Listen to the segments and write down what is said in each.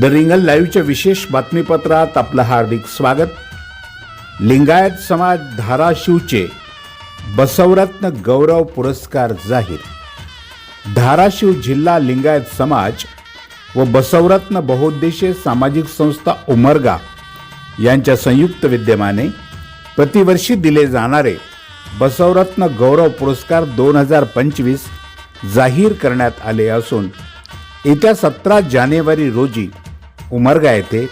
The रिंगल लाईव्हच्या विशेष बातमीपत्रात आपलं हार्दिक स्वागत. लिंगायत समाज धाराशिवचे बसवरत्न गौरव पुरस्कार जाहीर. धाराशिव जिल्हा लिंगायत समाज व बसवरत्न बहुउद्देशीय सामाजिक संस्था उमरगा यांच्या संयुक्त विद्यमाने प्रतिवर्षी दिले जाणारे बसवरत्न गौरव पुरस्कार दोन हजार पंचवीस जाहीर करण्यात आले असून येत्या सतरा जानेवारी रोजी उमरगा येथे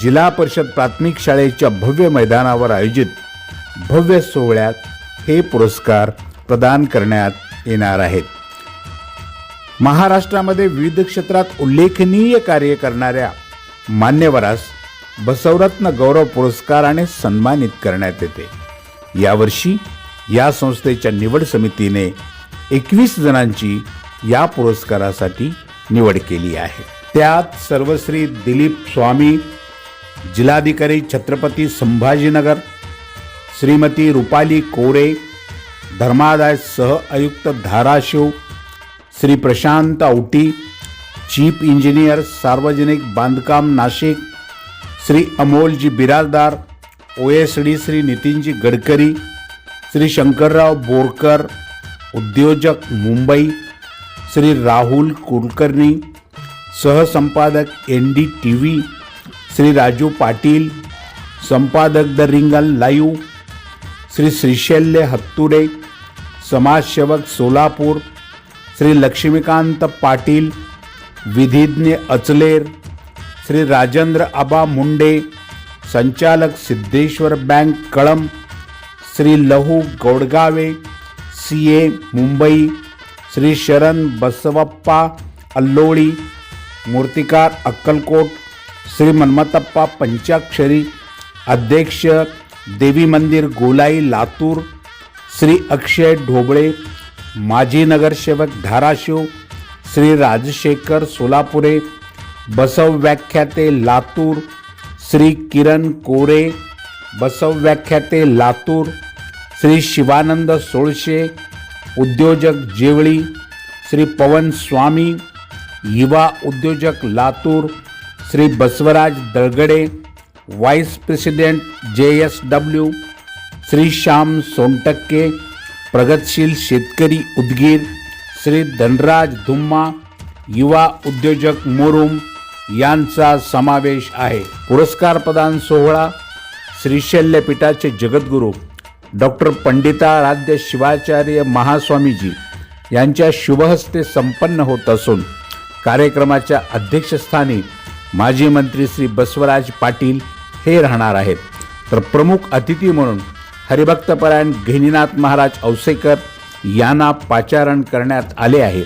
जिल्हा परिषद प्राथमिक शाळेच्या भव्य मैदानावर आयोजित भव्य सोहळ्यात हे पुरस्कार प्रदान करण्यात येणार आहेत. महाराष्ट्रामध्ये विविध क्षेत्रात उल्लेखनीय कार्य करणाऱ्या मान्यवरास बसवरत्न गौरव पुरस्काराने सन्मानित करण्यात येते. यावर्षी या संस्थेच्या निवड समितीने एकवीस जणांची या पुरस्कारासाठी निवड केली आहे. त्यात सर्वश्री दिलीप स्वामी जिल्हाधिकारी छत्रपती संभाजीनगर श्रीमती रुपाली कोरे धर्मादाय सह आयुक्त धाराशिव श्री प्रशांत औटी चीफ इंजिनियर सार्वजनिक बांधकाम Nashik Shri Amolji Biradar O S D Shri Nitinji Gadkari Shri Shankarrao Borkar उद्योजक Mumbai Shri Rahul Kulkarni सहसंपादक N D T V Shri Raju Patil संपादक द रिंगल लाईव्ह श्री श्रीशैल्य हत्तुरे समाजसेवक सोलापूर श्री लक्ष्मीकांत पाटील विधिज्ञ अचलेर श्री राजेंद्र आबा मुंडे संचालक Siddheshwar bank Kalam Shri Lahu Gaudgave C A Mumbai Shri Sharan Basavappa Alloli मूर्तिकार अक्कलकोट श्री मन्मथप्पा पंचाक्षरी अध्यक्ष देवी मंदिर गोलाई लातूर श्री अक्षय ढोबळे माजी नगरसेवक धाराशिव श्री राजशेखर सोलापुरे बसव व्याख्याते लातूर श्री किरण कोरे बसव व्याख्याते लातूर श्री शिवानंद सोळशे उद्योजक जेवळी श्री पवन स्वामी युवा उद्योजक Latur Shri Basavraj Dalgade vice president J S W Shri Shyam Sontakke प्रगतशील शेतकरी उदगीर श्री धनराज धुम्मा युवा उद्योजक मोरुम यांचा समावेश आहे. पुरस्कार प्रदान सोहळा श्रीशैल्यपीठाचे जगद्गुरू डॉक्टर पंडिताराध्य शिवाचार्य महास्वामीजी यांच्या शुभहस्ते संपन्न होत असून कार्यक्रमाच्या अध्यक्षस्थानी माजी मंत्री श्री बसवराज पाटील हे राहणार आहेत. तर प्रमुख अतिथी म्हणून हरिभक्तपरायण घेनीनाथ महाराज औसेकर यांना पाचारण करण्यात आले आहे.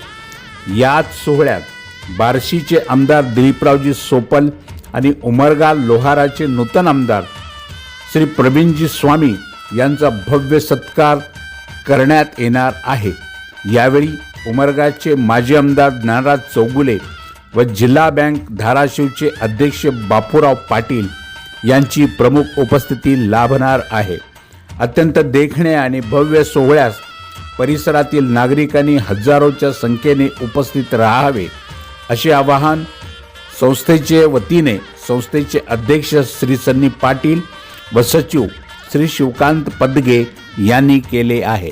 याच सोहळ्यात बार्शीचे आमदार दिलीपरावजी सोपल आणि उमरगा लोहाराचे नूतन आमदार श्री प्रवीणजी स्वामी यांचा भव्य सत्कार करण्यात येणार आहे. यावेळी उमरगाचे माजी आमदार ज्ञानराज चौगुले व जिल्हा बँक धाराशिवचे अध्यक्ष बापूराव पाटील यांची प्रमुख उपस्थिती लाभणार आहे. अत्यंत देखणे आणि भव्य सोहळ्यास परिसरातील नागरिकांनी हजारोच्या संख्येने उपस्थित राहावे असे आवाहन संस्थेचे वतीने संस्थेचे अध्यक्ष श्री सन्नी पाटील व सचिव श्री शिवकांत पदगे यांनी केले आहे.